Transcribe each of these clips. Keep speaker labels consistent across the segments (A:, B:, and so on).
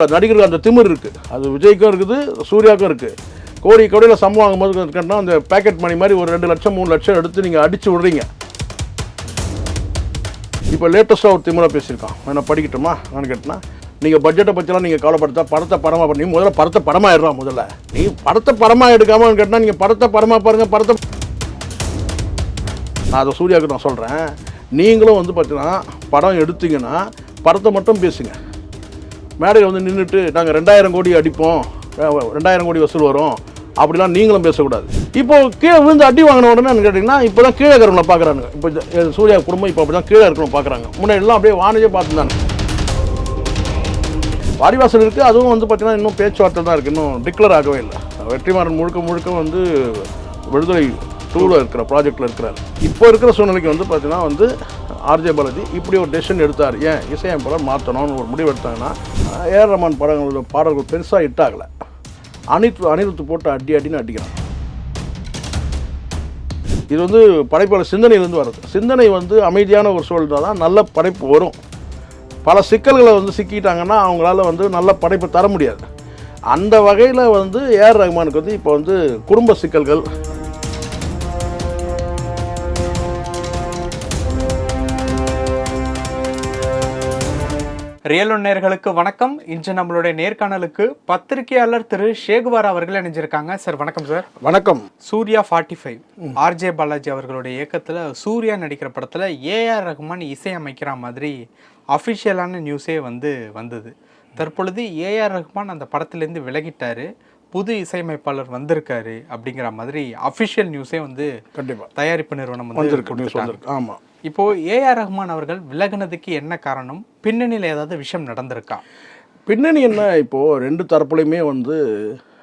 A: நடிகருக்கு அந்த திமிர் இருக்குது அது விஜய்க்கும் இருக்குது சூர்யாவுக்கும் இருக்குது கோடி கோடியில் சம்பளம் வாங்கும்போது கேட்டால் அந்த பேக்கெட் மணி மாதிரி ஒரு ரெண்டு லட்சம் மூணு லட்சம் எடுத்து நீங்கள் அடித்து விடுறீங்க. இப்போ லேட்டஸ்ட்டாக ஒரு திமிராக பேசியிருக்கான். நான் படிக்கட்டுமா? நான் கேட்டேன்னா நீங்கள் பட்ஜெட்டை பற்றிலாம் நீங்கள் கவலைப்படுத்தா படத்தை படமாக பண்ணி முதல்ல படத்தை படமாக எடுறா முதல்ல. நீ படத்தை படமாக எடுக்காமல் கேட்டால் நீங்கள் படத்தை படமாக பாருங்கள் படத்தை நான் அதை சூர்யாவுக்கு நான் சொல்கிறேன் நீங்களும் வந்து பார்த்தீங்கன்னா படம் எடுத்தீங்கன்னா படத்தை மட்டும் பேசுங்க. மேடையில் வந்து நின்றுட்டு நாங்கள் ரெண்டாயிரம் கோடி அடிப்போம் ரெண்டாயிரம் கோடி வசூல் வரும் அப்படிலாம் நீங்களும் பேசக்கூடாது. இப்போ கீழே விழுந்து அடி வாங்கின உடனே கேட்டிங்கன்னா இப்போ தான் கீழே இருக்கிறவங்கள பார்க்குறாங்க இப்போ சூர்யா குடும்பம் இப்போ அப்படி தான் கீழே இருக்கிறவங்க பார்க்குறாங்க. முன்னாடி எல்லாம் அப்படியே வானஜே பார்த்துருந்தாங்க வாடிவாசல் இருக்குது அதுவும் வந்து பார்த்தீங்கன்னா இன்னும் பேச்சுவார்த்தை தான் இருக்குது இன்னும் டிக்ளேர் ஆகவே இல்லை. வெற்றிமாறன் முழுக்க முழுக்க வந்து விடுதலை டூவில் இருக்கிற ப்ராஜெக்டில் இருக்கிறார். இப்போ இருக்கிற சூழ்நிலைக்கு வந்து பார்த்தீங்கன்னா வந்து ஆர்ஜே பாலாஜி இப்படி ஒரு டெசிஷன் எடுத்தார். ஏன்? இசையமைப்பாளர் மாற்றணும்னு ஒரு முடிவு எடுத்தாங்கன்னா ஏஆர் ரமான் படங்களோட பாடல்கள் பெருசாக ஹிட் ஆகலை. அனிருத்து போட்டு அடி அடின்னு அடிக்கிறான். இது வந்து படைப்பாளர் சிந்தனையிலேருந்து வருது சிந்தனை வந்து அமைதியான ஒரு சூழல் தான் நல்ல படைப்பு வரும். பல சிக்கல்களை வந்து சிக்கிட்டாங்கன்னா அவங்களால வந்து நல்ல படைப்பு தர முடியாது. அந்த வகையில் வந்து ஏஆர் ரஹ்மானுக்கு வந்து இப்போ வந்து குடும்ப சிக்கல்கள்
B: ரியல் நேயர்களுக்கு வணக்கம். இன்று நம்மளுடைய நேர்காணலுக்கு பத்திரிகையாளர் திரு ஷேகுவார் அவர்கள் இணைஞ்சிருக்காங்க. சார் வணக்கம் சார்.
A: வணக்கம்.
B: Suriya forty five RJ Balaji அவர்களுடைய இயக்கத்தில் சூர்யா நடிக்கிற படத்தில் ஏஆர் ரஹ்மான் இசையமைக்கிற மாதிரி அஃபிஷியலான நியூஸே வந்து வந்தது. தற்பொழுது ஏஆர் ரஹ்மான் அந்த படத்துலேருந்து விலகிட்டாரு. புது இசையமைப்பாளர் வந்திருக்காரு அப்படிங்கிற மாதிரி அஃபிஷியல் நியூஸே வந்து
A: கண்டிப்பாக
B: தயாரிப்பு நிறுவனம் வந்து
A: ஆமாம்
B: இப்போ ஏஆர் ரஹ்மான் அவர்கள் விலகுனதுக்கு என்ன காரணம்? பின்னணியில் ஏதாவது விஷயம் நடந்திருக்கா?
A: பின்னணி என்ன? இப்போது ரெண்டு தரப்புலையுமே வந்து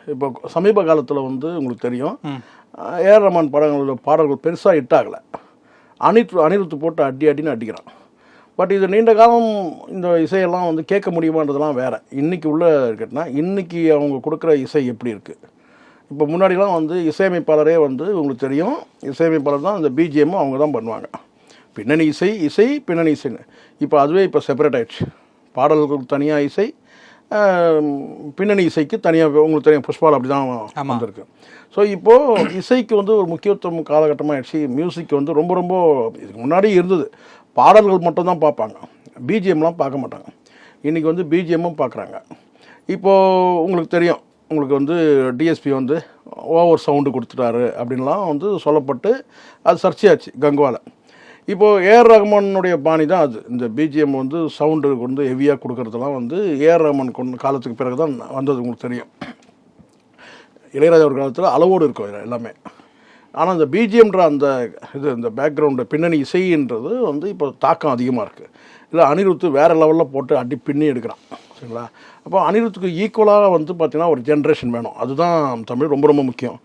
A: இப்போ சமீப காலத்தில் வந்து உங்களுக்கு தெரியும். ஏஆர் ரஹ்மான் படங்களோட பாடல்கள் பெருசாக ஹிட் ஆகலை. அனித் அனிருத்து போட்டு அடி அடின்னு அடிக்கிறான். பட் இது நீண்ட காலம் இந்த இசையெல்லாம் வந்து கேட்க முடியுமான்றதெல்லாம் வேற. இன்னைக்கு உள்ள இருக்கட்டுனா இன்னைக்கு அவங்க கொடுக்குற இசை எப்படி இருக்குது இப்போ முன்னாடிலாம் வந்து இசையமைப்பாளரே வந்து உங்களுக்கு தெரியும். இசையமைப்பாளர் தான் அந்த பிஜிஎம்மும் அவங்க தான் பண்ணுவாங்க. பின்னணி இசை இசை பின்னணி இசைன்னு. இப்போ அதுவே இப்போ செப்பரேட் ஆயிடுச்சு. பாடல்களுக்கு தனியாக இசை பின்னணி இசைக்கு தனியாக உங்களுக்கு தெரியும் புஷ்பால் அப்படி தான் வந்திருக்கு. ஸோ இப்போது இசைக்கு வந்து ஒரு முக்கியத்துவம் காலகட்டமாக ஆயிடுச்சு மியூசிக் வந்து ரொம்ப ரொம்ப இதுக்கு முன்னாடி இருந்தது. பாடல்கள் மட்டும் தான் பார்ப்பாங்க பிஜிஎம்லாம் பார்க்க மாட்டாங்க. இன்றைக்கி வந்து பிஜிஎம்மும் பார்க்குறாங்க. இப்போது உங்களுக்கு தெரியும். உங்களுக்கு வந்து டிஎஸ்பி வந்து ஓவர் சவுண்டு கொடுத்துட்டாரு அப்படின்லாம் வந்து சொல்லப்பட்டு அது சர்ச்சையாச்சு கங்குவால. இப்போது ஏஆர் ரஹ்மானுடைய பாணி தான் அது. இந்த பிஜிஎம் வந்து சவுண்டு வந்து ஹெவியாக கொடுக்கறதெல்லாம் வந்து ஏஆர் ரஹ்மான் கொண்டு காலத்துக்கு பிறகு தான் வந்தது உங்களுக்கு தெரியும். இளையராஜா ஒரு காலத்தில் அளவோடு இருக்கும் எல்லாமே. ஆனால் இந்த பிஜிஎம்ன்ற அந்த இது இந்த பேக்ரவுண்டு பின்னணி இசைன்றது வந்து இப்போ தாக்கம் அதிகமாக இருக்குது இல்லை அனிருத்து வேறு லெவலில் போட்டு அடி பின்னி எடுக்கிறான். சரிங்களா? அப்போ அனிருத்துக்கு ஈக்குவலாக வந்து பார்த்திங்கன்னா ஒரு ஜென்ரேஷன் வேணும். அதுதான் தமிழ் ரொம்ப ரொம்ப முக்கியம்.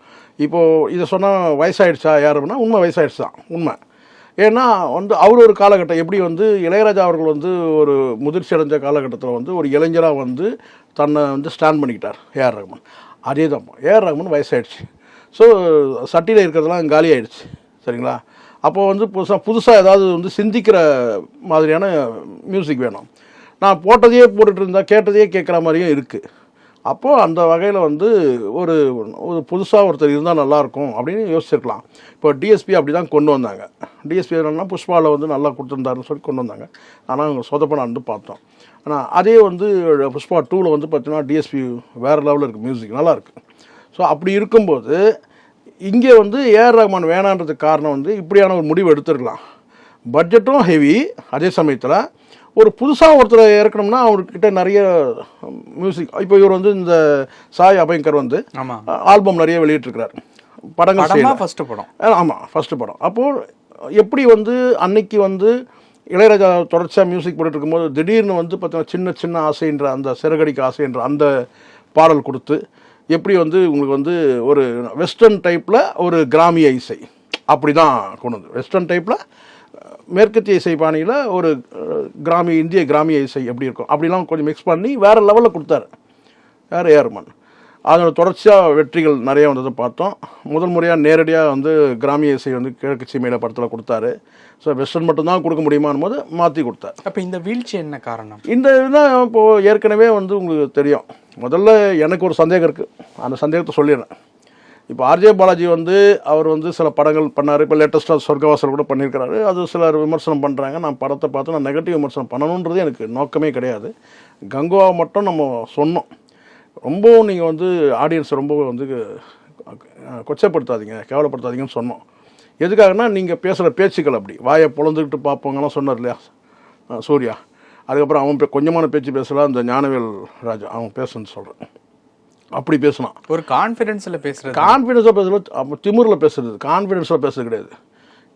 A: இப்போது இதை சொன்னால் வயசாகிடுச்சா யார் அப்படின்னா உண்மை வயசாகிடுச்சு தான் உண்மை. ஏன்னா வந்து அவர் ஒரு காலகட்டம் எப்படி வந்து இளையராஜா அவர்கள் வந்து ஒரு முதிர்ச்சி அடைஞ்ச காலகட்டத்தில் வந்து ஒரு இளைஞராக வந்து தன்னை வந்து ஸ்டாண்ட் பண்ணிக்கிட்டார் ஏஆர் ரகுமான். அதே தான் ஏஆர் ரகுமான் வயசாயிடுச்சு. ஸோ சட்டியில் இருக்கிறதெல்லாம் காலி ஆயிடுச்சு. சரிங்களா? அப்போ வந்து புதுசாக புதுசாக ஏதாவது வந்து சிந்திக்கிற மாதிரியான மியூசிக் வேணும். நான் போட்டதையே போட்டுகிட்டு இருந்தால் கேட்டதையே கேட்குற மாதிரியும் இருக்குது அப்போது அந்த வகையில் வந்து ஒரு ஒரு புதுசாக ஒருத்தர் இருந்தால் நல்லாயிருக்கும் அப்படின்னு யோசிச்சிருக்கலாம். இப்போ டிஎஸ்பி அப்படி தான் கொண்டு வந்தாங்க. டிஎஸ்பி என்னன்னா புஷ்பாவில் வந்து நல்லா கொடுத்துருந்தாருன்னு சொல்லி கொண்டு வந்தாங்க. ஆனால் அவங்க சொதப்பனான்னு பார்த்தோம். ஆனால் அதே வந்து புஷ்பா டூவில் வந்து பார்த்தீங்கன்னா டிஎஸ்பி வேறு லெவலில் இருக்குது மியூசிக் நல்லாயிருக்கு. ஸோ அப்படி இருக்கும்போது இங்கே வந்து ஏஆர் ரஹ்மான் வேணான்றதுக்கு காரணம் வந்து இப்படியான ஒரு முடிவு எடுத்துருக்கலாம். பட்ஜெட்டும் ஹெவி அதே சமயத்தில் ஒரு புதுசாக ஒருத்தரை இறக்கணும்னா அவர்கிட்ட நிறைய மியூசிக் இப்போ இவர் வந்து இந்த சாய் அபயங்கர் வந்து ஆல்பம் நிறைய வெளியிட்டிருக்கிறார். படங்கள்.
B: ஃபர்ஸ்ட் படம்.
A: ஆமாம் ஃபஸ்ட்டு படம். அப்போது எப்படி வந்து அன்னைக்கு வந்து இளையராஜா தொடர்ச்சியாக மியூசிக் போட்டுட்டு இருக்கும்போது திடீர்னு வந்து பார்த்தீங்கன்னா சின்ன சின்ன ஆசைன்ற அந்த சிறகடிக்கு ஆசைன்ற அந்த பாடல் கொடுத்து எப்படி வந்து உங்களுக்கு வந்து ஒரு வெஸ்டர்ன் டைப்பில் ஒரு கிராமிய இசை. அப்படி தான் கொண்டு வந்து வெஸ்டர்ன் டைப்பில் மேற்கத்திய இசை பாணியில் ஒரு கிராமிய இந்திய கிராமிய இசை எப்படி இருக்கும்? அப்படிலாம் கொஞ்சம் மிக்ஸ் பண்ணி வேறு லெவலில் கொடுத்தாரு. யார் ஏஆர்மன் அதோட தொடர்ச்சியாக வெற்றிகள் நிறைய வந்ததை பார்த்தோம். முதல் முறையாக நேரடியாக வந்து கிராமிய இசை வந்து கிழக்கு சீமையில படத்தில் கொடுத்தாரு. ஸோ வெஸ்டர்ன் மட்டும்தான் கொடுக்க முடியுமான் போது மாற்றி கொடுத்தார்.
B: அப்ப இந்த வீழ்ச்சி என்ன காரணம்?
A: இந்த இதுதான் இப்போது ஏற்கனவே வந்து உங்களுக்கு தெரியும். முதல்ல எனக்கு ஒரு சந்தேகம் இருக்குது அந்த சந்தேகத்தை சொல்லிடுறேன். இப்போ ஆர்ஜே பாலாஜி வந்து அவர் வந்து சில படங்கள் பண்ணார். இப்போ லேட்டஸ்ட்டாக சொர்க்கவாசல் கூட பண்ணியிருக்கிறாரு. அது சிலர் விமர்சனம் பண்ணுறாங்க நான் படத்தை பார்த்து நான் நெகட்டிவ் விமர்சனம் பண்ணணுன்றது எனக்கு நோக்கமே கிடையாது. கங்குவாவை மட்டும் நம்ம சொன்னோம். ரொம்பவும் நீங்கள் வந்து ஆடியன்ஸை ரொம்ப வந்து கொச்சப்படுத்தாதீங்க கொச்சைப்படுத்தாதீங்க கேவலப்படுத்தாதீங்கன்னு சொன்னோம். எதுக்காகனா நீங்கள் பேசுகிற பேச்சுக்கள் அப்படி. வாயை பொழந்துக்கிட்டு பார்ப்போங்கலாம் சொன்னார் இல்லையா? சூர்யா. அதுக்கப்புறம் அவன் பே- கொஞ்சமான பேச்சு பேசலாம் அந்த ஞானவேல் ராஜா அவன் பேசுன்னு சொல்கிறேன் அப்படி பேசினான்
B: ஒரு கான்ஃபிடென்ஸ்ல பேசுறது.
A: கான்ஃபிடென்ஸாக பேசுறது அப்போ திமிரில் பேசுறது கான்ஃபிடென்ஸில் பேசுறது கிடையாது.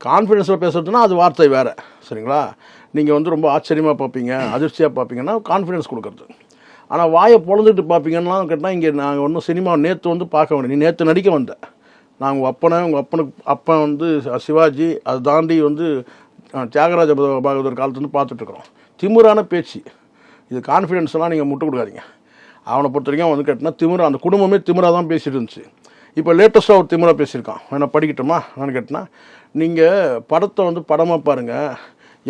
A: கான்ஃபிடென்ஸில் பேசுறதுன்னா அது வார்த்தை வேறு சரிங்களா? நீங்கள் வந்து ரொம்ப ஆச்சரியமாக பார்ப்பீங்க அதிர்ச்சியாக பார்ப்பீங்கன்னா கான்ஃபிடென்ஸ் கொடுக்குறது. ஆனால் வாயை பொழந்துட்டு பார்ப்பீங்கன்னா கேட்டால் இங்கே நாங்கள் ஒன்றும் சினிமா நேற்று வந்து பார்க்க வேண்டிய நீ நேற்று நடிக்க வந்த. நான் உங்கள் அப்பனை உங்கள் அப்பனுக்கு அப்பன் வந்து சிவாஜி அதை தாண்டி வந்து தியாகராஜ பக- பகதூர் காலத்துலேருந்து பார்த்துட்ருக்குறோம் திமிரான பேச்சு. இது கான்ஃபிடென்ஸ்லாம் நீங்கள் முட்டு கொடுக்காதீங்க. அவனை பொறுத்த வரைக்கும் அவன் வந்து கேட்டினா திமிரா அந்த குடும்பமே திமிரா தான் பேசிட்டு இருந்துச்சு. இப்போ லேட்டஸ்ட்டாக ஒரு திமிரா பேசியிருக்கான். வேணா படிக்கட்டுமா? நான் கேட்டினா நீங்கள் படத்தை வந்து படமாக பாருங்கள்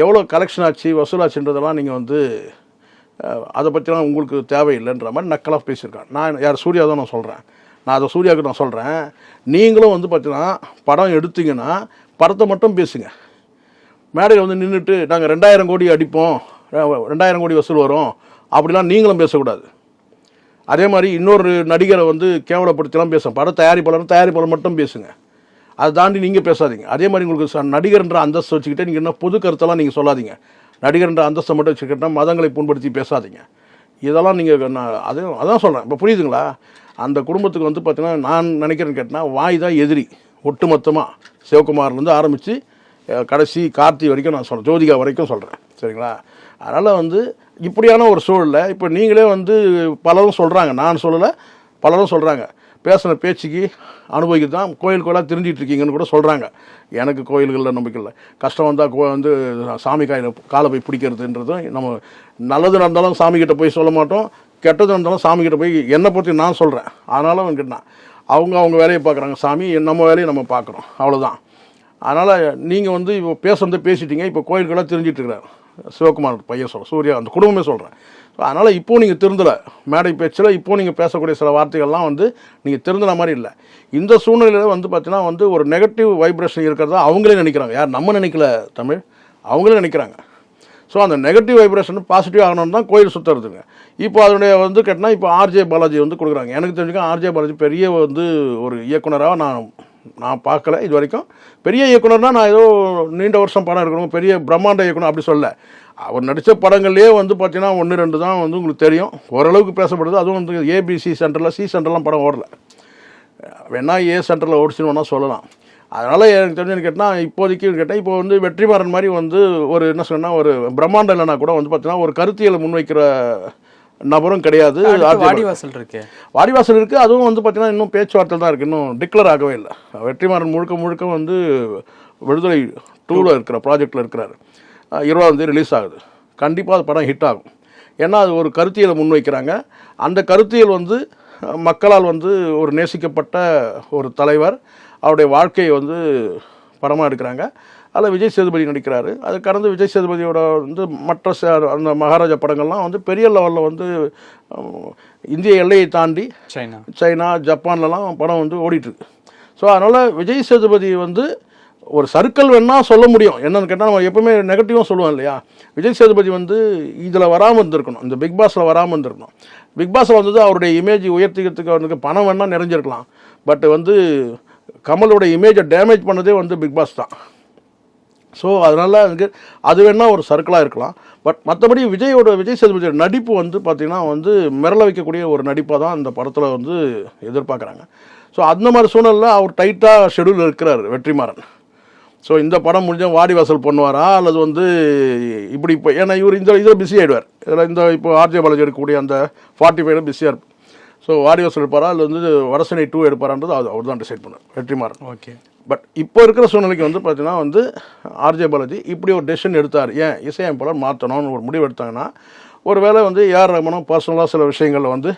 A: எவ்வளோ கலெக்ஷன் ஆச்சு வசூலாச்சுன்றதெல்லாம் நீங்கள் வந்து அதை பற்றிலாம் உங்களுக்கு தேவையில்லைன்ற மாதிரி நக்கலாக பேசியிருக்கான். நான் யார் சூர்யா தான் நான் சொல்கிறேன் நான் அதை சூர்யாவுக்கு நான் சொல்கிறேன் நீங்களும் வந்து பார்த்தீங்கன்னா படம் எடுத்தீங்கன்னா படத்தை மட்டும் பேசுங்க. மேடையில் வந்து நின்றுட்டு நாங்கள் ரெண்டாயிரம் கோடி அடிப்போம். ரெண்டாயிரம் கோடி வசூல் வரும். அப்படிலாம் நீங்களும் பேசக்கூடாது. அதே மாதிரி இன்னொரு நடிகரை வந்து கேவலப்படுத்திலாம் பேசும் பட தயாரிப்பாளர் தயாரிப்பாளர் மட்டும் பேசுங்க. அதை தாண்டி நீங்கள் பேசாதீங்க. அதே மாதிரி உங்களுக்கு ச- நடிகர்ன்ற அந்தஸ்து வச்சுக்கிட்டு நீங்கள் என்ன பொது கருத்தெல்லாம் நீங்கள் சொல்லாதீங்க. நடிகர்ன்ற அந்தஸ்தை மட்டும் வச்சுக்கிட்டா மதங்களை புண்படுத்தி பேசாதீங்க. இதெல்லாம் நீங்கள் நான் அதே அதான் சொல்கிறேன் இப்போ புரியுதுங்களா? அந்த குடும்பத்துக்கு வந்து பார்த்திங்கன்னா நான் நினைக்கிறேன்னு கேட்டால் வாய் தான் எதிரி. ஒட்டுமொத்தமாக சிவகுமார்லேருந்து ஆரம்பித்து கடைசி கார்த்தி வரைக்கும் நான் சொல்கிறேன் ஜோதிகா வரைக்கும் சொல்கிறேன் சரிங்களா? அதனால் வந்து இப்படியான ஒரு சூழலில் இப்போ நீங்களே வந்து பலரும் சொல்கிறாங்க நான் சொல்லலை பலரும் சொல்கிறாங்க பேசின பேச்சுக்கு அனுபவிக்கிறது தான் கோயில் கோயிலாக தெரிஞ்சிட்டு இருக்கீங்கன்னு கூட சொல்கிறாங்க எனக்கு கோயில்களில் நம்பிக்கை இல்லை. கஷ்டம் வந்தால் கோ வந்து சாமி காயில் காலை போய் பிடிக்கிறதுன்றதும் நம்ம நல்லது நடந்தாலும் சாமிக்கிட்ட போய் சொல்ல மாட்டோம். கெட்டது நடந்தாலும் சாமிக்கிட்ட போய் என்னை பற்றி நான் சொல்கிறேன் அதனால் அவன் கேட்டான் அவங்க அவங்க வேலையை பார்க்குறாங்க சாமி நம்ம வேலையை நம்ம பார்க்குறோம். அவ்வளோதான் அதனால் நீங்கள் வந்து இப்போ பேசுகிறத பேசிட்டீங்க. இப்போ கோயில்களாக தெரிஞ்சிட்டு சிவகுமார் பையன் சொல்கிறேன் சூர்யா அந்த குடும்பமே சொல்கிறேன் அதனால் இப்போது நீங்கள் திருந்தலை மேடை பேச்சில் இப்போது நீங்கள் பேசக்கூடிய சில வார்த்தைகள்லாம் வந்து நீங்கள் திருந்தின மாதிரி இல்லை. இந்த சூழ்நிலையில் வந்து பார்த்தீங்கன்னா வந்து ஒரு நெகட்டிவ் வைப்ரேஷன் இருக்கிறதா அவங்களே நினைக்கிறாங்க. யார் நம்ம நினைக்கல தமிழ்? அவங்களே நினைக்கிறாங்க. ஸோ அந்த நெகட்டிவ் வைப்ரேஷன் பாசிட்டிவ் ஆகணும்னு தான் கோயில் சுற்றுறதுங்க இப்போ அதனுடைய வந்து கேட்டால் இப்போ ஆர்ஜே பாலாஜி வந்து கொடுக்குறாங்க. எனக்கு தெரிஞ்சுக்க ஆர்ஜே பாலாஜி பெரிய வந்து ஒரு இயக்குனராக நான் நான் பார்க்கல இது வரைக்கும். பெரிய இயக்குனர்னா நான் ஏதோ நீண்ட வருஷம் படம் இருக்கணும் பெரிய பிரம்மாண்ட இயக்குனர் அப்படி சொல்ல அவர் நடித்த படங்கள்லேயே வந்து பார்த்தீங்கன்னா ஒன்று ரெண்டு தான் வந்து உங்களுக்கு தெரியும். ஓரளவுக்கு பேசப்படுது. அதுவும் வந்து ஏபிசி சென்டரில் சி சென்டர்லாம் படம் ஓடல. வேணா ஏ சென்டரில் ஓடிச்சுன்னு வேணால் சொல்லலாம். அதனால் எனக்கு தெரிஞ்சு கேட்டால் இப்போதைக்கு கேட்டால் இப்போ வந்து வெற்றிமாறன் மாதிரி வந்து ஒரு என்ன சொன்னால் ஒரு பிரம்மாண்டம் இல்லைனா கூட வந்து பார்த்தீங்கன்னா ஒரு கருத்தியலை முன்வைக்கிற நபரும் கிடையாது
B: வாடிவாசல் இருக்கு.
A: வாடிவாசல் இருக்குது அதுவும் வந்து பார்த்தீங்கன்னா இன்னும் பேச்சுவார்த்தை தான் இருக்குது இன்னும் டிக்ளேர் ஆகவே இல்லை. வெற்றிமாறன் முழுக்க முழுக்க வந்து விடுதலை டூவில் இருக்கிற ப்ராஜெக்டில் இருக்கிறாரு. இருபதாம் தேதி ரிலீஸ் ஆகுது. கண்டிப்பாக அது படம் ஹிட் ஆகும். ஏன்னா அது ஒரு கருத்தியலை முன்வைக்கிறாங்க. அந்த கருத்தியல் வந்து மக்களால் வந்து ஒரு நேசிக்கப்பட்ட ஒரு தலைவர். அவருடைய வாழ்க்கையை வந்து படமாக எடுக்கிறாங்க. அதில் விஜய் சேதுபதி நடிக்கிறாரு. அது கடந்து விஜய் சேதுபதியோட வந்து மற்ற அந்த மகாராஜா படங்கள்லாம் வந்து பெரிய லெவலில் வந்து இந்திய எல்லையை தாண்டி
B: சைனா.
A: சைனா ஜப்பான்லலாம் படம் வந்து ஓடிட்டுருக்கு. ஸோ அதனால் விஜய் சேதுபதி வந்து ஒரு சர்க்கிள் வேணால் சொல்ல முடியும். என்னன்னு கேட்டால் நம்ம எப்பவுமே நெகட்டிவாக சொல்லுவோம் இல்லையா? விஜய் சேதுபதி வந்து இதில் வராமல் இருந்திருக்கணும். இந்த பிக் பாஸில் வராமல் இருந்திருக்கணும். பிக் பாஸில் வந்தது அவருடைய இமேஜ் உயர்த்திக்கிறதுக்கு அவனுக்கு பணம் வேணால் நிறைஞ்சிருக்கலாம். பட் வந்து கமலோட இமேஜை டேமேஜ் பண்ணதே வந்து பிக் பாஸ் தான். ஸோ அதனால் எனக்கு அது வேணால் ஒரு சர்க்கிளாக இருக்கலாம். பட் மற்றபடி விஜயோட விஜய் சேதுபதியோட நடிப்பு வந்து பார்த்திங்கன்னா வந்து மிரள வைக்கக்கூடிய ஒரு நடிப்பாக தான் இந்த படத்தில் வந்து எதிர்பார்க்குறாங்க. ஸோ அந்த மாதிரி சூழ்நிலையில் அவர் டைட்டாக ஷெடியூல் இருக்கிறார் வெற்றிமாறன். ஸோ இந்த படம் முடிஞ்ச வாடி வாசல் பண்ணுவாரா? அல்லது வந்து இப்படி இப்போ ஏன்னா இவர் இந்த இதில் பிஸி ஆகிடுவார் இதில் இந்த இப்போ ஆர்ஜே பாலாஜி எடுக்கக்கூடிய அந்த ஃபார்ட்டி ஃபைவ்ல பிஸியாக இருக்கும் ஸோ வாடி வாசல் எடுப்பாரா? அல்லது வந்து வடசனை டூ எடுப்பாரான்றது அது அவர் தான் டிசைட் பண்ணுவார் வெற்றிமாறன்.
B: ஓகே
A: பட் இப்போ இருக்கிற சூழ்நிலைக்கு வந்து பார்த்தீங்கன்னா வந்து ஆர்ஜே பாலாஜி இப்படி ஒரு டெசிஷன் எடுத்தார். ஏன் இசையமைப்பாளர் மாற்றணும்னு ஒரு முடிவு எடுத்தாங்கன்னா ஒரு வேளை வந்து ஏஆர் ரஹ்மானும் பர்சனலாக சில விஷயங்களில் வந்து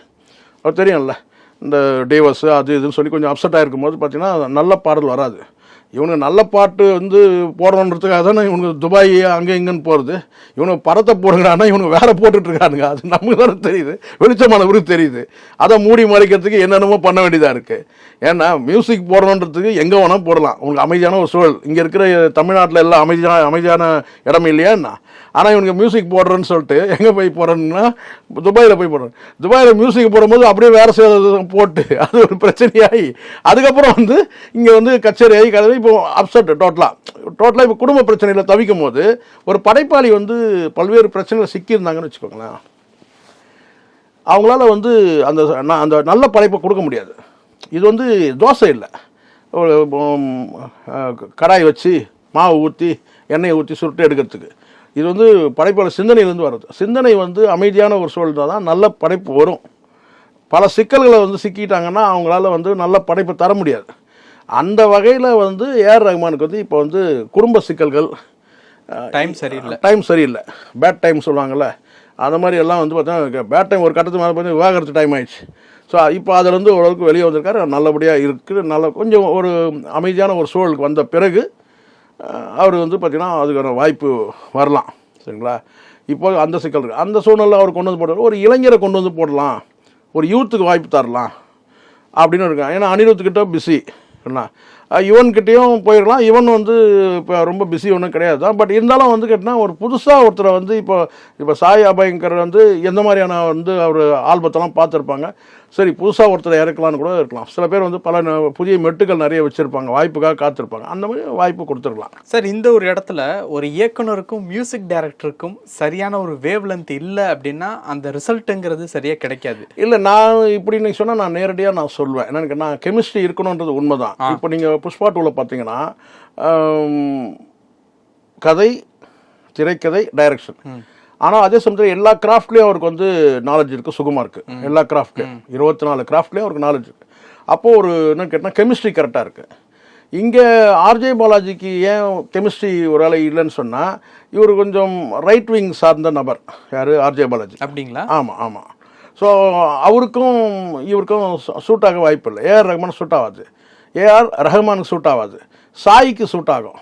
A: தெரியும்ல இந்த டேவஸ் அது இதுன்னு சொல்லி கொஞ்சம் அப்செட் ஆகிருக்கும் போது பார்த்தீங்கன்னா நல்ல பாடல் வராது. இவனுக்கு நல்ல பாட்டு வந்து போடணுன்றதுக்காக தானே இவனுக்கு துபாய் அங்கே இங்கேன்னு போகிறது இவனுக்கு படத்தை போடுங்கிறான்னா இவனுக்கு வேற போட்டுட்ருக்கானுங்க. அது நமக்கு தானே தெரியுது. வெளிச்சமானவருக்கு தெரியுது. அதை மூடி மறைக்கிறதுக்கு என்னென்னமோ பண்ண வேண்டியதாக இருக்குது ஏன்னா மியூசிக் போடணுன்றதுக்கு எங்கே வேணால் போடலாம். உங்களுக்கு அமைதியான ஒரு சூழல். இங்கே இருக்கிற தமிழ்நாட்டில் எல்லாம் அமைதியான அமைதியான இடம் இல்லையா என்ன? ஆனால் இவனுக்கு மியூசிக் போடுறேன்னு சொல்லிட்டு எங்கே போய் போடுறேன்னா துபாயில் போய் போடுறேன். துபாயில் மியூசிக் போடும்போது அப்படியே வேறு சில போட்டு அது ஒரு பிரச்சனையாகி அதுக்கப்புறம் வந்து இங்கே வந்து கச்சேரி ஆகி கதை இப்போ அப்செட் டோட்டலாக டோட்டலாக இப்போ குடும்ப பிரச்சனையில் தவிக்கும் போது ஒரு படைப்பாளி வந்து பல்வேறு பிரச்சனையில் சிக்கியிருந்தாங்கன்னு வச்சுக்கோங்களேன். அவங்களால வந்து அந்த அந்த நல்ல படைப்பை கொடுக்க முடியாது. இது வந்து தோசை இல்லை. கடாய் வச்சு மாவு ஊற்றி எண்ணெயை ஊற்றி சுருட்டு எடுக்கிறதுக்கு. இது வந்து படைப்பாளர் சிந்தனையிலேருந்து வர்றது. சிந்தனை வந்து அமைதியான ஒரு சூழல் தான் நல்ல படைப்பு வரும். பல சிக்கல்களை வந்து சிக்கிட்டாங்கன்னா அவங்களால வந்து நல்ல படைப்பை தர முடியாது. அந்த வகையில் வந்து ஏஆர் ரஹ்மானுக்கு வந்து இப்போ வந்து குடும்ப சிக்கல்கள்
B: டைம் சரியில்லை.
A: டைம் சரியில்லை. பேட் டைம் சொல்லுவாங்கல்ல. அந்த மாதிரி எல்லாம் வந்து பார்த்தா பேட் டைம் ஒரு கட்டத்துக்கு மேலே பார்த்து விவாகரத்து டைம் ஆயிடுச்சு. ஸோ இப்போ அதுலேருந்து ஓரளவுக்கு வெளியே வந்திருக்காரு. நல்லபடியாக இருக்குது. நல்ல கொஞ்சம் ஒரு அமைதியான ஒரு சூழலுக்கு வந்த பிறகு அவர் வந்து பார்த்திங்கன்னா அதுக்கான வாய்ப்பு வரலாம். சரிங்களா? இப்போ அந்த சிக்கல் இருக்குது அந்த சூழ்நிலை அவர் கொண்டு வந்து போடுறாரு ஒரு இளைஞரை கொண்டு வந்து போடலாம். ஒரு யூத்துக்கு வாய்ப்பு தரலாம். அப்படின்னு இருக்கான் ஏன்னா அனிருத்துக்கிட்ட பிஸி என்ன இவன்கிட்டயும் போயிடலாம் இவன் வந்து இப்போ ரொம்ப பிஸி ஒன்றும் கிடையாது. தான் பட் இருந்தாலும் வந்து கேட்டினா ஒரு புதுசாக ஒருத்தரை வந்து இப்போ இப்போ சாய் அபயங்கர் வந்து எந்த மாதிரியான வந்து அவர் ஆல்பத்தெல்லாம் பார்த்துருப்பாங்க. சரி புதுசாக ஒருத்தரை இறக்கலான்னு கூட இருக்கலாம். சில பேர் வந்து பல புதிய மெட்டுகள் நிறைய வச்சுருப்பாங்க. வாய்ப்புக்காக காத்திருப்பாங்க. அந்த மாதிரி வாய்ப்பு கொடுத்துருக்கலாம்.
B: சார் இந்த ஒரு இடத்துல ஒரு இயக்குனருக்கும் மியூசிக் டைரக்டருக்கும் சரியான ஒரு வேவ் லென்த் இல்லை அப்படின்னா அந்த ரிசல்ட்டுங்கிறது சரியாக கிடைக்காது.
A: இல்லை நான் இப்படி நீங்கள் சொன்னால் நான் நேரடியாக நான் சொல்லுவேன் என்னன்னு கேட்டா கெமிஸ்ட்ரி இருக்கணுன்றது உண்மைதான். இப்போ நீங்கள் புஷ்பா டூவில் பார்த்தீங்கன்னா கதை திரைக்கதை டைரக்ஷன் ஆனால் அதே சமயத்தில் எல்லா கிராஃப்ட்லேயும் அவருக்கு வந்து நாலேஜ் இருக்குது சுகமாக இருக்குது எல்லா கிராஃப்ட்லேயும் இருபத்தி நாலு கிராஃப்ட்லேயும் அவருக்கு நாலேஜ் இருக்குது அப்போது ஒரு என்னன்னு கேட்டால் கெமிஸ்ட்ரி கரெக்டாக இருக்குது இங்கே ஆர்ஜே பாலாஜிக்கு ஏன் கெமிஸ்ட்ரி ஒரு வேலை இல்லைன்னு சொன்னால் இவர் கொஞ்சம் ரைட் விங் சார்ந்த நபர். யார்? ஆர்ஜே பாலாஜி
B: அப்படிங்களா?
A: ஆமாம் ஆமாம் ஸோ அவருக்கும் இவருக்கும் சூட் ஆக வாய்ப்பு இல்லை ஏஆர் ரஹ்மான் சூட் ஆகாது ஏஆர் ரஹ்மானுக்கு சூட் ஆகாது. சாய்க்கு சூட் ஆகும்.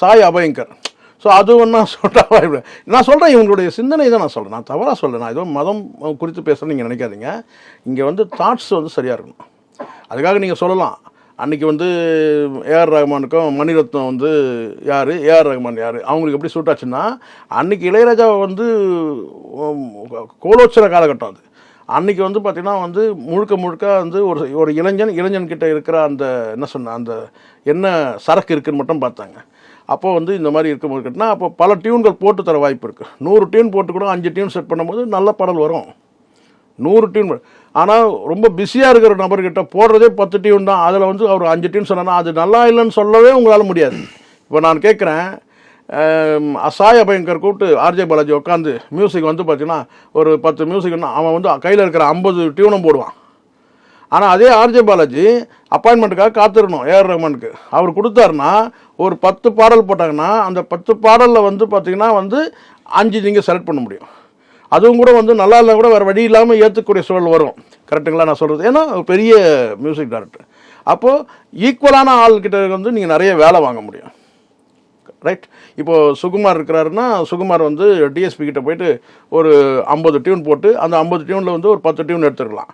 A: சாய் அபயங்கர். ஸோ அது ஒன்றா சூட் நான் சொல்கிறேன் இவங்களுடைய சிந்தனை தான் நான் சொல்கிறேன் நான் தவறாக சொல்கிறேன் நான் ஏதோ மதம் குறித்து பேசுகிறேன்னு நீங்கள் நினைக்காதீங்க. இங்கே வந்து தாட்ஸ் வந்து சரியாக இருக்கணும். அதுக்காக நீங்கள் சொல்லலாம். அன்றைக்கி வந்து ஏஆர் ரஹ்மானுக்கும் மணிரத்னம் வந்து யார்? ஏஆர் ரஹ்மான் யார்? அவங்களுக்கு எப்படி சூட் ஆச்சுன்னா அன்றைக்கி இளையராஜா வந்து கோலோச்சர காலகட்டம் அது. அன்னைக்கு வந்து பார்த்தீங்கன்னா வந்து முழுக்க முழுக்க வந்து ஒரு ஒரு இளைஞன் இளைஞன் கிட்ட இருக்கிற அந்த என்ன சொன்ன அந்த என்ன சரக்கு இருக்குன்னு மட்டும் பார்த்தாங்க. அப்போ வந்து இந்த மாதிரி இருக்கும்போது கேட்டினா அப்போ பல டியூன்கள் போட்டு தர வாய்ப்பு இருக்குது நூறு டியூன் போட்டு கூட அஞ்சு டியூன் செட் பண்ணும்போது நல்ல பாடல் வரும். நூறு டியூன் ஆனால் ரொம்ப பிஸியாக இருக்கிற நபர்கிட்ட போடுறதே பத்து டியூன் தான். அதில் வந்து அவர் அஞ்சு டியூன் சொன்னால் அது நல்லா இல்லைன்னு சொல்லவே உங்களால் முடியாது. இப்போ நான் கேட்குறேன் அசாய பயங்கர் கூப்பிட்டு ஆர்ஜே பாலாஜி உட்காந்து மியூசிக் வந்து பார்த்தீங்கன்னா ஒரு பத்து மியூசிக்னா அவன் வந்து கையில் இருக்கிற ஐம்பது டியூனும் போடுவான். ஆனால் அதே ஆர்ஜே பாலாஜி அப்பாயின்மெண்ட்டுக்காக காத்திருக்கணும் ஏஆர் ரஹ்மானுக்கு அவர் கொடுத்தாருன்னா ஒரு பத்து பாடல் போட்டாங்கன்னா அந்த பத்து பாடலில் வந்து பார்த்தீங்கன்னா வந்து அஞ்சு நீங்கள் செலக்ட் பண்ண முடியும். அதுவும் கூட வந்து நல்லா இல்லை கூட வேறு வழி இல்லாமல் ஏற்றக்கூடிய சூழல் வரும். கரெக்டுங்களா நான் சொல்கிறது ஏன்னா ஒரு பெரிய மியூசிக் டைரக்டர் அப்போது ஈக்குவலான ஆள்கிட்ட வந்து நீங்கள் நிறைய வேலை வாங்க முடியும். ரைட் இப்போ சுகுமார் இருக்கிறாருன்னா சுகுமார் வந்து டிஎஸ்பி கிட்ட போயிட்டு ஒரு ஐம்பது டியூன் போட்டு அந்த ஐம்பது டியூனில் வந்து ஒரு பத்து டியூன் எடுத்துக்கலாம்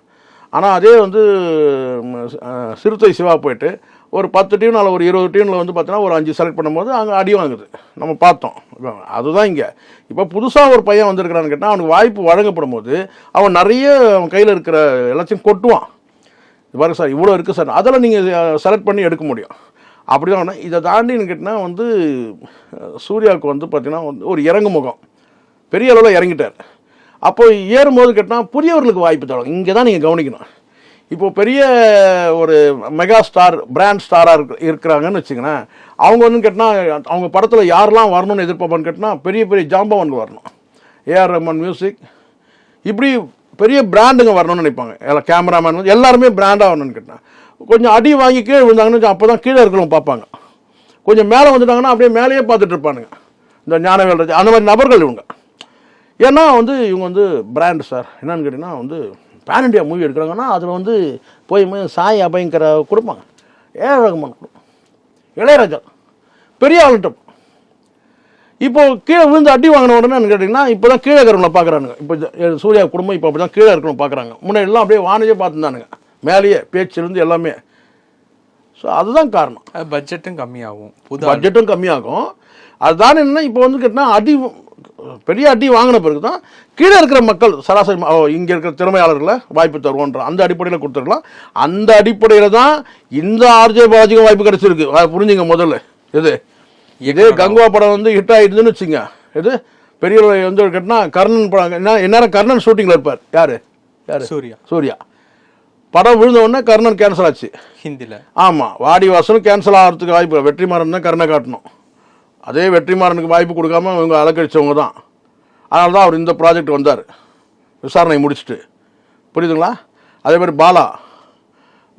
A: ஆனால் அதே வந்து சிறுத்தை சிவா போயிட்டு ஒரு பத்து டியூன் அல்ல ஒரு இருபது டியூனில் வந்து பார்த்தோன்னா ஒரு அஞ்சு செலக்ட் பண்ணும்போது அங்கே அடி வாங்குது. நம்ம பார்த்தோம். அதுதான் இங்கே. இப்போ புதுசாக ஒரு பையன் வந்திருக்கிறான்னு கேட்டால் அவனுக்கு வாய்ப்பு வழங்கப்படும் போது அவன் நிறைய அவன் கையில் இருக்கிற எல்லாத்தையும் கொட்டுவான். இது பாருங்க சார் இவ்வளோ இருக்குது சார். அதெல்லாம் நீங்கள் செலக்ட் பண்ணி எடுக்க முடியும். அப்படி தான் இதை தாண்டின்னு கேட்டால் வந்து சூர்யாவுக்கு வந்து பார்த்திங்கன்னா வந்து ஒரு இறங்கு முகம் பெரிய அளவில் இறங்கிட்டார். அப்போ ஏறும்போது கேட்டினா புதியவர்களுக்கு வாய்ப்பு தரும் இங்கே தான் நீங்கள் கவனிக்கணும். இப்போது பெரிய ஒரு மெகா ஸ்டார் பிராண்ட் ஸ்டாராக இருக்கு இருக்கிறாங்கன்னு வச்சுக்கோங்களேன். அவங்க வந்து கேட்டினா அவங்க படத்தில் யாரெல்லாம் வரணும்னு எதிர்பார்ப்பான்னு கேட்டினா பெரிய பெரிய ஜாம்பவன்கள் வரணும். ஏஆர் ரஹ்மான் மியூசிக் இப்படி பெரிய பிராண்டுங்க வரணும்னு நினைப்பாங்க. எல்லாம் கேமராமேன் வந்து எல்லாருமே பிராண்டாக வரணும்னு கேட்டால் கொஞ்சம் அடி வாங்கி கீழே விழுந்தாங்கன்னு அப்போ தான் கீழே இருக்கிறவங்க பார்ப்பாங்க. கொஞ்சம் மேலே வந்துட்டாங்கன்னா அப்படியே மேலேயே பார்த்துட்டு இருப்பானுங்க. இந்த ஞானவேல் ராஜா அந்த மாதிரி நபர்கள் இவங்க. ஏன்னா வந்து இவங்க வந்து பிராண்ட் சார் என்னன்னு கேட்டிங்கன்னா வந்து பேன் இண்டியா மூவி எடுக்கிறாங்கன்னா அதில் வந்து போய் சாய் அபயங்கர கொடுப்பாங்க. ஏ ரகுமான் கொடுப்பாங்க இளையராஜா பெரிய ஆளுகிட்ட இப்போ கீழே விழுந்து அடி வாங்கின உடனே கேட்டிங்கன்னா இப்போ தான் கீழே இருக்கிறவங்கள பார்க்குறானுங்க. இப்போ சூர்யா குடும்பம் இப்போ அப்படி தான் கீழே இருக்கிறவங்க பார்க்குறாங்க. முன்னாடிலாம் அப்படியே வானஜே பார்த்துருந்தானுங்க. மேலேயே பேச்சிலிருந்து எல்லாமே. ஸோ அதுதான் காரணம்.
B: பட்ஜெட்டும் கம்மியாகும். புது
A: பட்ஜெட்டும் கம்மியாகும். அதுதான் என்ன இப்போ வந்து கேட்டினா அடி பெரிய அடி வாங்கின பிறகு தான் கீழே இருக்கிற மக்கள் சராசரி இங்க இருக்கிற திறமையாளர்களை வாய்ப்பு தருவோன்ற அந்த அடிப்படையில் கொடுத்துருக்கலாம் அந்த அடிப்படையில் தான் இந்த ஆர்ஜே பாலாஜிக்கு வாய்ப்பு கிடைச்சிருக்கு. புரிஞ்சுங்க முதல்ல. இது இதே கங்குவா படம் வந்து ஹிட் ஆயிடுதுன்னு வச்சுங்க. இது பெரிய வந்து கேட்டினா கர்ணன் படம் என்ன எந்நேரம் கர்ணன் ஷூட்டிங்கில் இருப்பார். யார்? யார்?
B: சூர்யா.
A: சூர்யா. படம் விழுந்த உடனே கர்ணன் கேன்சல் ஆச்சு.
B: ஹிந்தில.
A: ஆமாம் வாடி வாசலும் கேன்சல் ஆகிறதுக்கு வாய்ப்பு இல்லை. வெற்றிமாறன் தான் கருணை காட்டணும். அதே வெற்றிமாறனுக்கு வாய்ப்பு கொடுக்காம இவங்க அலக்கழிச்சவங்க தான். அதனால தான் அவர் இந்த ப்ராஜெக்ட் வந்தார். விசாரணை முடிச்சுட்டு. புரியுதுங்களா? அதே மாதிரி பாலா.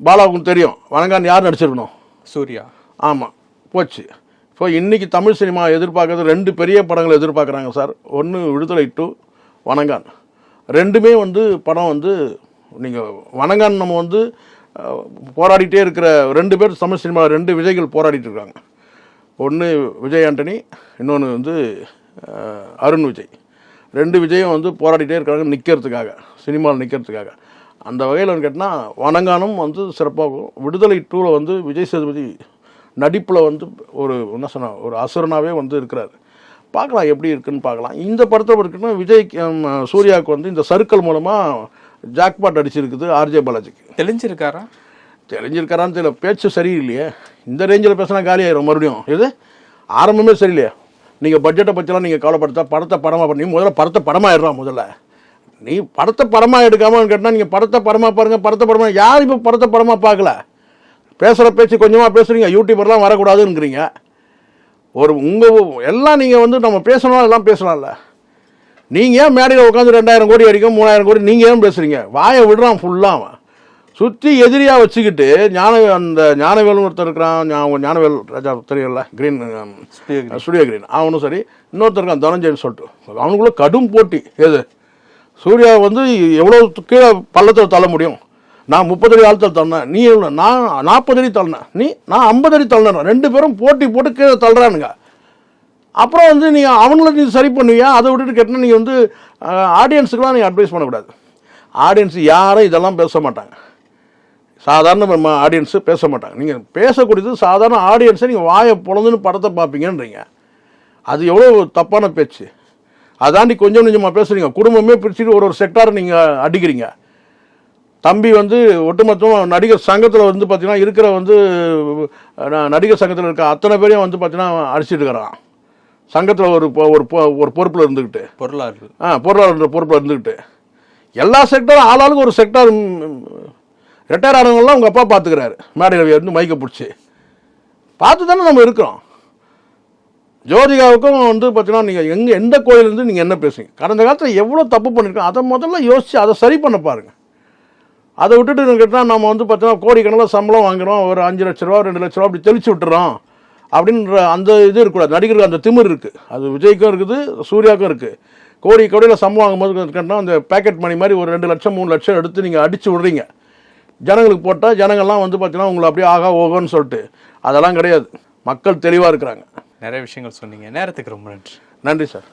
A: பாலா உங்களுக்கு தெரியும். வணங்கான் யார் நடிச்சிருக்கணும்?
B: சூர்யா.
A: ஆமாம் போச்சு. இப்போ இன்றைக்கி தமிழ் சினிமா எதிர்பார்க்கறது ரெண்டு பெரிய படங்களை எதிர்பார்க்குறாங்க சார். ஒன்று விடுதலை டூ வணங்கான். ரெண்டுமே வந்து படம் வந்து நீங்கள் வணங்கன் நம்ம வந்து போராடிட்டே இருக்கிற ரெண்டு பேர் தமிழ் சினிமாவில் ரெண்டு விஜய்கள் போராடிட்டு இருக்காங்க. ஒன்று விஜய் ஆண்டனி இன்னொன்று வந்து அருண் விஜய். ரெண்டு விஜயும் வந்து போராடிட்டே இருக்காங்க நிற்கிறதுக்காக சினிமாவில் நிற்கிறதுக்காக அந்த வகையில் கேட்டால் வணங்கானும் வந்து சிறப்பாகும். விடுதலை டூவில் வந்து விஜய் சேதுபதி நடிப்பில் வந்து ஒரு என்ன சொன்ன ஒரு அசுரனாகவே வந்து இருக்கிறாரு. பார்க்கலாம் எப்படி இருக்குன்னு பார்க்கலாம். இந்த படத்தை இருக்குன்னா விஜய் சூர்யாவுக்கு வந்து இந்த சர்க்கிள் மூலமாக ஜாக்பாட் அடிச்சிருக்குது ஆர்ஜே பாலாஜிக்கு.
B: தெளிஞ்சிருக்காரா?
A: தெரிஞ்சிருக்காரான்னு தெரியல பேச்சு சரியில்லையே. இந்த ரேஞ்சில் பேசினா காலி ஆயிரும் மறுபடியும். இது ஆரம்பமே சரியில்லையே. நீங்கள் பட்ஜெட்டை பற்றிலாம் நீங்கள் கவலைப்படுத்தா படத்தை படமாக பண்ணி முதல்ல படத்தை படமாக முதல்ல. நீ படத்தை படமாக எடுக்காமல் கேட்டால் நீங்கள் படத்தை படமாக பாருங்கள் படத்தை படமாக யார் இப்போ படத்தை படமாக பார்க்கல பேசுகிற பேச்சு கொஞ்சமாக பேசுகிறீங்க யூடியூபர்லாம் வரக்கூடாதுங்கிறீங்க. ஒரு உங்கள் எல்லாம் நீங்கள் வந்து நம்ம பேசணும் எல்லாம் பேசலாம்ல. நீங்கள் ஏன் மேடையில் உட்காந்து ரெண்டாயிரம் கோடி அடிக்கும் மூணாயிரம் கோடி நீங்கள் ஏன் பேசுகிறீங்க வாயை விடுறான் ஃபுல்லாக அவன். சுற்றி எதிரியாக வச்சுக்கிட்டு ஞான அந்த ஞானவேல்னு ஒருத்தர் இருக்கிறான் ஞானவேல் ராஜா தெரியல கிரீன் ஸ்டுடியோ கிரீன் அவனும் சரி இன்னொருத்தர் இருக்கான் தனஞ்சயன் சொல்லிட்டு. அவனுக்குள்ள கடும் போட்டி எது? சூர்யா வந்து எவ்வளோ கீழே பள்ளத்தில் தள்ள முடியும்? நான் முப்பது அடி ஆழத்தில் தள்ளினேன். நீ எவ்வளோ நான் நாற்பது அடி தள்ளினேன். நீ நான் ஐம்பது அடி தள்ளினேன். ரெண்டு பேரும் போட்டி போட்டு கீழே தள்ளுறானுங்க. அப்புறம் வந்து நீங்கள் அவங்கள நீ சரி பண்ணுவியா? அதை விட்டுட்டு கேட்டால் நீங்கள் வந்து ஆடியன்ஸுக்கெலாம் நீங்கள் அட்வைஸ் பண்ணக்கூடாது. ஆடியன்ஸ் யாரும் இதெல்லாம் பேச மாட்டாங்க. சாதாரண ஆடியன்ஸு பேச மாட்டாங்க. நீங்கள் பேசக்கூடியது சாதாரண ஆடியன்ஸை நீங்கள் வாயை பொழந்துன்னு படத்தை பார்ப்பீங்கன்றீங்க. அது எவ்வளோ தப்பான பேச்சு. அதாண்டி கொஞ்சம் கொஞ்சமாக பேசுகிறீங்க குடும்பமே பிரிச்சுட்டு ஒரு ஒரு செக்டாரை நீங்கள் அடிக்கிறீங்க. தம்பி வந்து ஒட்டுமொத்தமாக நடிகர் சங்கத்தில் வந்து பார்த்தீங்கன்னா இருக்கிற வந்து நடிகர் சங்கத்தில் இருக்க அத்தனை பேரையும் வந்து பார்த்தீங்கன்னா அடிச்சிட்டு இருக்கிறான். சங்கத்தில் ஒரு பொ- ஒரு பொ- ஒரு பொறுப்பில் இருந்துக்கிட்டு
B: பொருளாதார
A: ஆ பொருளாதார பொறுப்பில் இருந்துக்கிட்டு எல்லா செக்டரும் ஆளாளுக்கு ஒரு செக்டார் ரிட்டையர் ஆனவங்களாம் உங்கள் அப்பா பார்த்துக்கிறாரு மேடையில் வந்து மைக்கை பிடிச்சி. பார்த்து தானே நம்ம இருக்கிறோம். ஜோதிகாவுக்கும் வந்து பார்த்தீங்கன்னா நீங்கள் எங்கே எந்த கோயிலேருந்து நீங்கள் என்ன பேசுங்க கடந்த காலத்தில் எவ்வளோ தப்பு பண்ணியிருக்கோம் அதை முதல்ல யோசித்து அதை சரி பண்ண பாருங்க. அதை விட்டுட்டு கேட்டால் நம்ம வந்து பார்த்தீங்கன்னா கோடிக்கணக்கில் சம்பளம் வாங்குறோம். ஒரு அஞ்சு லட்ச ரூபா ரெண்டு லட்ச ரூபா அப்படி தெளிச்சு விட்டுறோம். அப்படின்ற அந்த இது இருக்கக்கூடாது. நடிகருக்கு அந்த திமிர் இருக்குது அது விஜய்க்கும் இருக்குது சூர்யாவுக்கும் இருக்குது கோடி கோடியில் சம்பளம் வாங்கும்போது கேட்டால் அந்த பேக்கெட் மணி மாதிரி ஒரு ரெண்டு லட்சம் மூணு லட்சம் எடுத்து நீங்கள் அடிச்சு விடுறீங்க. ஜனங்களுக்கு போட்டால் ஜனங்கள்லாம் வந்து பார்த்தீங்கன்னா உங்களை அப்படியே ஆகா ஓகோன்னு சொல்லிட்டு. அதெல்லாம் கிடையாது. மக்கள் தெளிவாக இருக்கிறாங்க.
B: நிறைய விஷயங்கள் சொன்னீங்க. நேரத்துக்கு ரொம்ப நன்றி.
A: நன்றி சார்.